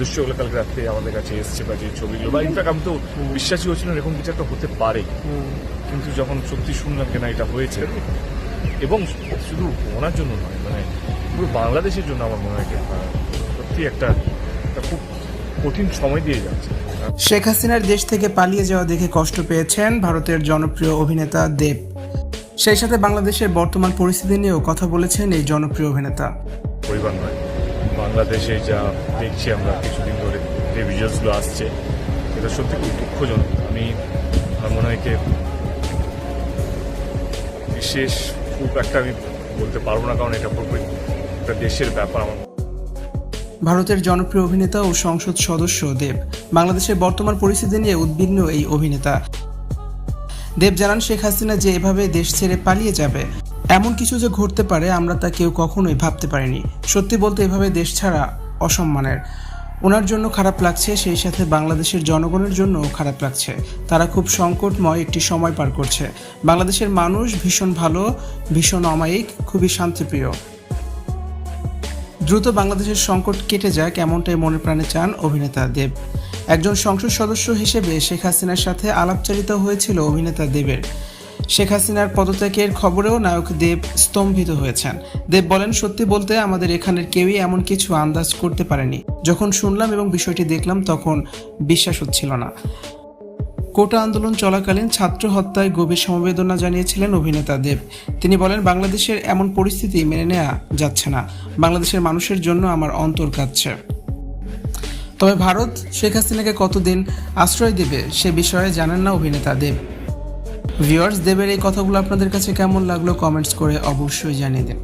দৃশ্যগুলো কালকে রাত্রে আমাদের কাছে এসছে বা যে ছবিগুলো বা ইনফ্যাক্ট আমি তো বিশ্বাসই হচ্ছিল না এরকম কিছু একটা হতে পারে। কিন্তু যখন সত্যি শুনলাম কেনা এটা হয়েছে এবং শুধু ওনার জন্য নয় মানে পুরো বাংলাদেশের জন্য আমার মনে হয় সত্যি একটা একটা খুব কঠিন সময় দিয়ে যাচ্ছে। শেখ হাসিনার দেশ থেকে পালিয়ে যাওয়া দেখে কষ্ট পেয়েছেন ভারতের জনপ্রিয় অভিনেতা দেব। সেই সাথে বাংলাদেশের বর্তমান পরিস্থিতি নিয়েও কথা বলেছেন এই জনপ্রিয় অভিনেতা। পরিবার নয় বাংলাদেশে যা দেখছি আমরা, কিছুদিন ধরে যে ভিজুয়ালসগুলো আসছে, এটা সত্যি খুব দুঃখজনক। আমি, আমার মনে হয় বিশেষ খুব একটা আমি বলতে পারব না, কারণ এটা পুরোপুরি একটা দেশের ব্যাপার আমার। ভারতের জনপ্রিয় অভিনেতা ও সংসদ সদস্য দেব, বাংলাদেশের বর্তমান পরিস্থিতি নিয়ে উদ্বিগ্ন এই অভিনেতা। দেব জানান শেখ হাসিনা যে এভাবে দেশ ছেড়ে পালিয়ে যাবে। এমন কিছু যে ঘটতে পারে আমরা তা কেউ কখনোই ভাবতে পারিনি। সত্যি বলতে এভাবে দেশ ছাড়া অসম্মানের। ওনার জন্য খারাপ লাগছে, সেই সাথে বাংলাদেশের জনগণের জন্য খারাপ লাগছে। তারা খুব সংকটময় একটি সময় পার করছে। বাংলাদেশের মানুষ ভীষণ ভালো, ভীষণ অমায়িক, খুবই শান্তিপ্রিয়। দ্রুত বাংলাদেশের সংকট কেটে যাক, এমনটাই মনে প্রাণে চান অভিনেতা দেব। একজন সংসদ সদস্য হিসেবে শেখ হাসিনার সাথে আলাপচারিতা হয়েছিল অভিনেতা দেবের। শেখ হাসিনার পদত্যাগের খবরেও নায়ক দেব স্তম্ভিত হয়েছেন। দেব বলেন, সত্যি বলতে আমাদের এখানের কেউই এমন কিছু আন্দাজ করতে পারেনি। যখন শুনলাম এবং বিষয়টি দেখলাম, তখন বিশ্বাস হচ্ছিল না। কোটা আন্দোলন চলাকালীন ছাত্র হত্যায় গভীর সমবেদনা জানিয়েছিলেন অভিনেতা দেব। তিনি বলেন, বাংলাদেশের এমন পরিস্থিতি মেনে নেওয়া যাচ্ছে না। বাংলাদেশের মানুষের জন্য আমার অন্তর কাঁদছে। তবে ভারত শেখ হাসিনাকে কতদিন আশ্রয় দেবে সে বিষয়ে জানেন না অভিনেতা দেব। ভিউয়ার্স দেবের এই কথাগুলো আপনাদের কাছে কেমন লাগল কমেন্টস করে অবশ্যই জানিয়ে দিন।